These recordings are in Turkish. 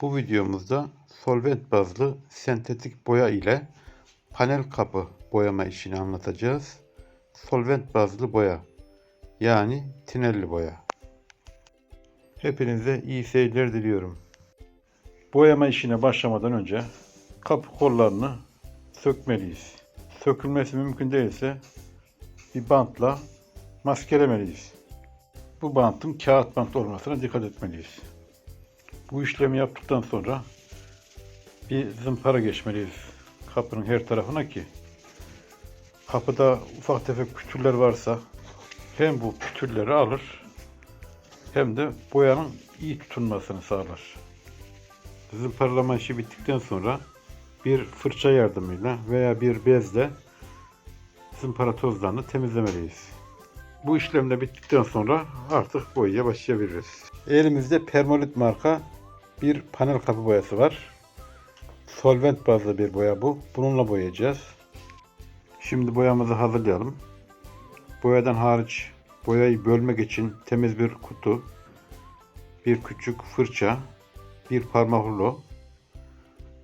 Bu videomuzda solvent bazlı sentetik boya ile panel kapı boyama işini anlatacağız. Solvent bazlı boya yani tinelli boya. Hepinize iyi seyirler diliyorum. Boyama işine başlamadan önce kapı kollarını sökmeliyiz. Sökülmesi mümkün değilse bir bantla maskelemeliyiz. Bu bantın kağıt bant olmasına dikkat etmeliyiz. Bu işlemi yaptıktan sonra bir zımpara geçmeliyiz kapının her tarafına ki kapıda ufak tefek pütürler varsa hem bu pütürleri alır hem de boyanın iyi tutunmasını sağlar. Zımparalama işi bittikten sonra bir fırça yardımıyla veya bir bezle zımpara tozlarını temizlemeliyiz. Bu işlem de bittikten sonra artık boyaya başlayabiliriz. Elimizde Permolit marka bir panel kapı boyası var. Solvent bazlı bir boya bu. Bununla boyayacağız. Şimdi boyamızı hazırlayalım. Boyadan hariç boyayı bölmek için temiz bir kutu, bir küçük fırça, bir parmak rulo,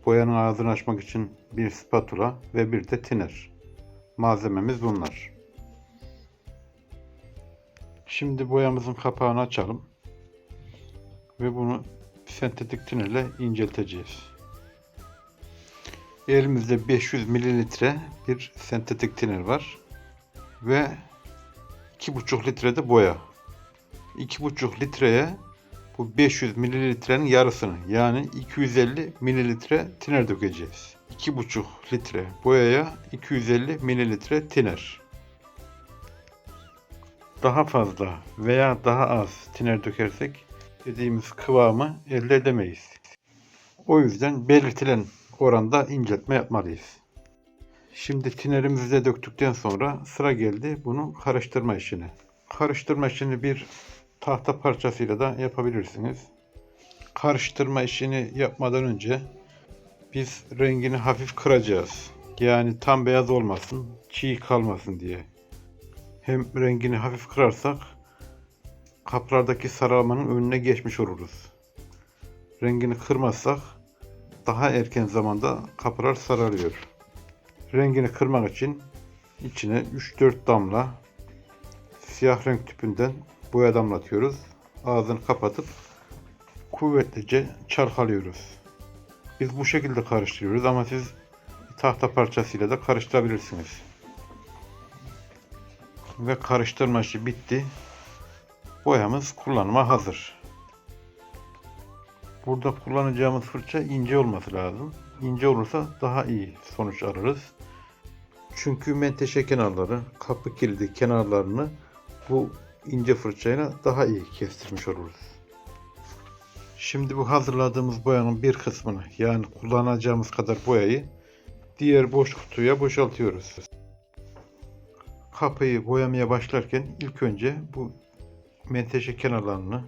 boyanın ağzını açmak için bir spatula ve bir de tiner. Malzememiz bunlar. Şimdi boyamızın kapağını açalım ve bunu sentetik tinerle incelteceğiz. Elimizde 500 mililitre bir sentetik tiner var ve 2,5 litre de boya. 2,5 litreye bu 500 mililitrenin yarısını yani 250 mililitre tiner dökeceğiz. 2,5 litre boyaya 250 mililitre tiner. Daha fazla veya daha az tiner dökersek dediğimiz kıvamı elde edemeyiz. O yüzden belirtilen oranda inceltme yapmalıyız. Şimdi tinerimizi de döktükten sonra sıra geldi bunu karıştırma işine. Karıştırma işini bir tahta parçasıyla da yapabilirsiniz. Karıştırma işini yapmadan önce biz rengini hafif kıracağız. Yani tam beyaz olmasın, çiğ kalmasın diye. Hem rengini hafif kırarsak kaplardaki sararmanın önüne geçmiş oluruz. Rengini kırmazsak daha erken zamanda kapılar sararıyor. Rengini kırmak için içine 3-4 damla siyah renk tüpünden boya damlatıyoruz. Ağzını kapatıp kuvvetlice çalkalıyoruz. Biz bu şekilde karıştırıyoruz ama siz tahta parçasıyla da karıştırabilirsiniz. Ve karıştırma işi bitti. Boyamız kullanıma hazır. Burada kullanacağımız fırça ince olması lazım. İnce olursa daha iyi sonuç alırız. Çünkü menteşe kenarları, kapı kilidi kenarlarını bu ince fırçayla daha iyi kestirmiş oluruz. Şimdi bu hazırladığımız boyanın bir kısmını yani kullanacağımız kadar boyayı diğer boş kutuya boşaltıyoruz. Kapıyı boyamaya başlarken ilk önce bu menteşe kenarlarını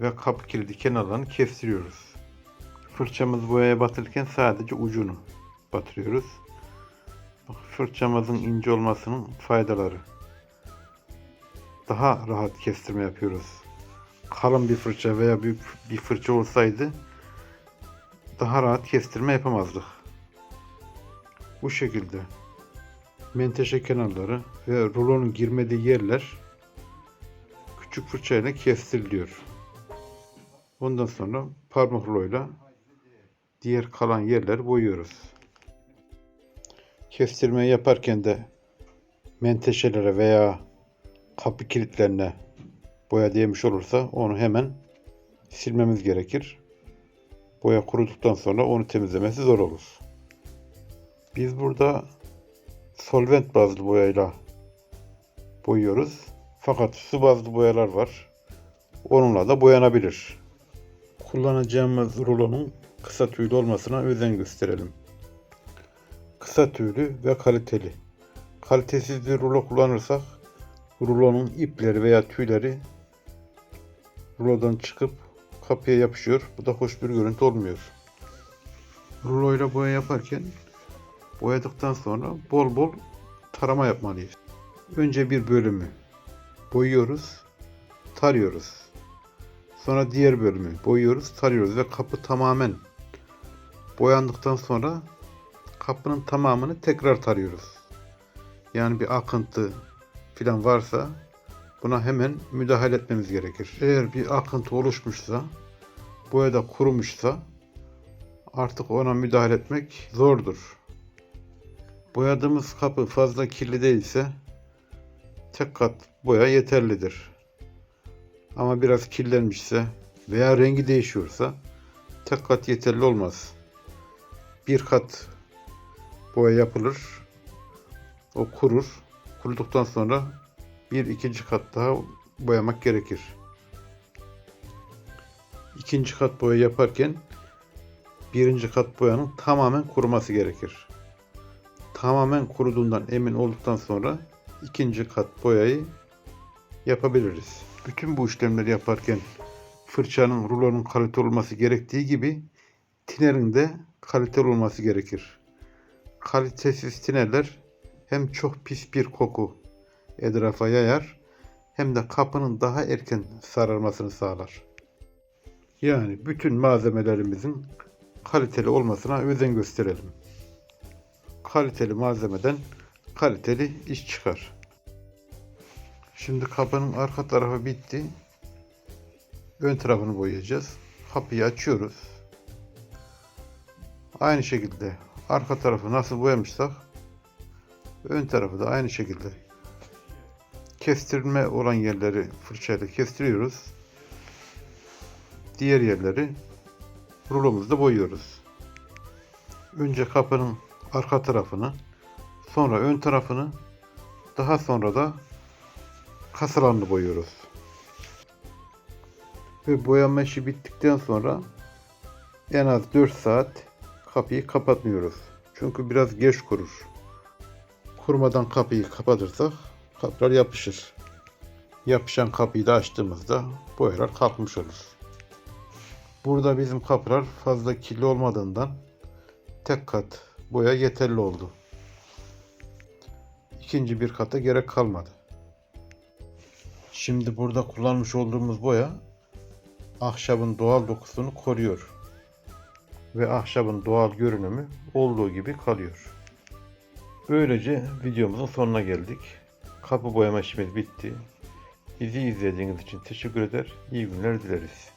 ve kapı kilidi kenarlarını kestiriyoruz. Fırçamız boyaya batırırken sadece ucunu batırıyoruz. Bak, Fırçamızın ince olmasının faydaları. Daha rahat kestirme yapıyoruz. Kalın bir fırça veya büyük bir fırça olsaydı daha rahat kestirme yapamazdık. Bu şekilde menteşe kenarları ve rulonun girmediği yerler küçük fırçayla kestiriliyor. Ondan sonra parmak ruloyla diğer kalan yerleri boyuyoruz. Kestirmeyi yaparken de menteşelere veya kapı kilitlerine boya değmiş olursa onu hemen silmemiz gerekir. Boya kuruduktan sonra onu temizlemesi zor olur. Biz burada solvent bazlı boyayla boyuyoruz. Fakat su bazlı boyalar var. Onunla da boyanabilir. Kullanacağımız rulonun kısa tüylü olmasına özen gösterelim. Kısa tüylü ve kaliteli. Kalitesiz bir rulo kullanırsak rulonun ipleri veya tüyleri rulodan çıkıp kapıya yapışıyor. Bu da hoş bir görüntü olmuyor. Ruloyla boya yaparken boyadıktan sonra bol bol tarama yapmalıyız. Önce bir bölümü boyuyoruz, tarıyoruz. Sonra diğer bölümü boyuyoruz, tarıyoruz ve kapı tamamen boyandıktan sonra kapının tamamını tekrar tarıyoruz. Yani bir akıntı filan varsa buna hemen müdahale etmemiz gerekir. Eğer bir akıntı oluşmuşsa, boya da kurumuşsa artık ona müdahale etmek zordur. Boyadığımız kapı fazla kirli değilse tek kat boya yeterlidir. Ama biraz kirlenmişse veya rengi değişiyorsa tek kat yeterli olmaz. Bir kat boya yapılır. O kurur. Kuruduktan sonra bir ikinci kat daha boyamak gerekir. İkinci kat boya yaparken birinci kat boyanın tamamen kuruması gerekir. Tamamen kuruduğundan emin olduktan sonra ikinci kat boyayı yapabiliriz. Bütün bu işlemleri yaparken fırçanın, rulonun kaliteli olması gerektiği gibi tinerin de kaliteli olması gerekir. Kalitesiz tineler hem çok pis bir koku etrafa yayar hem de kapının daha erken sararmasını sağlar. Yani bütün malzemelerimizin kaliteli olmasına özen gösterelim. Kaliteli malzemeden kaliteli iş çıkar. Şimdi kapının arka tarafı bitti. Ön tarafını boyayacağız. Kapıyı açıyoruz. Aynı şekilde arka tarafı nasıl boyamışsak ön tarafı da aynı şekilde kestirme olan yerleri fırçayla kestiriyoruz. Diğer yerleri rulomuzda boyuyoruz. Önce kapının arka tarafını, sonra ön tarafını, daha sonra da kasalarını boyuyoruz. Ve boyama işi bittikten sonra en az 4 saat kapıyı kapatmıyoruz. Çünkü biraz geç kurur. Kurmadan kapıyı kapatırsak kaplar yapışır. Yapışan kapıyı da açtığımızda boyalar kalkmış olur. Burada bizim kaplar fazla kirli olmadığından tek kat boya yeterli oldu. İkinci bir kata gerek kalmadı. Şimdi burada kullanmış olduğumuz boya ahşabın doğal dokusunu koruyor. Ve ahşabın doğal görünümü olduğu gibi kalıyor. Böylece videomuzun sonuna geldik. Kapı boyama işimiz bitti. Bizi izlediğiniz için teşekkür eder. İyi günler dileriz.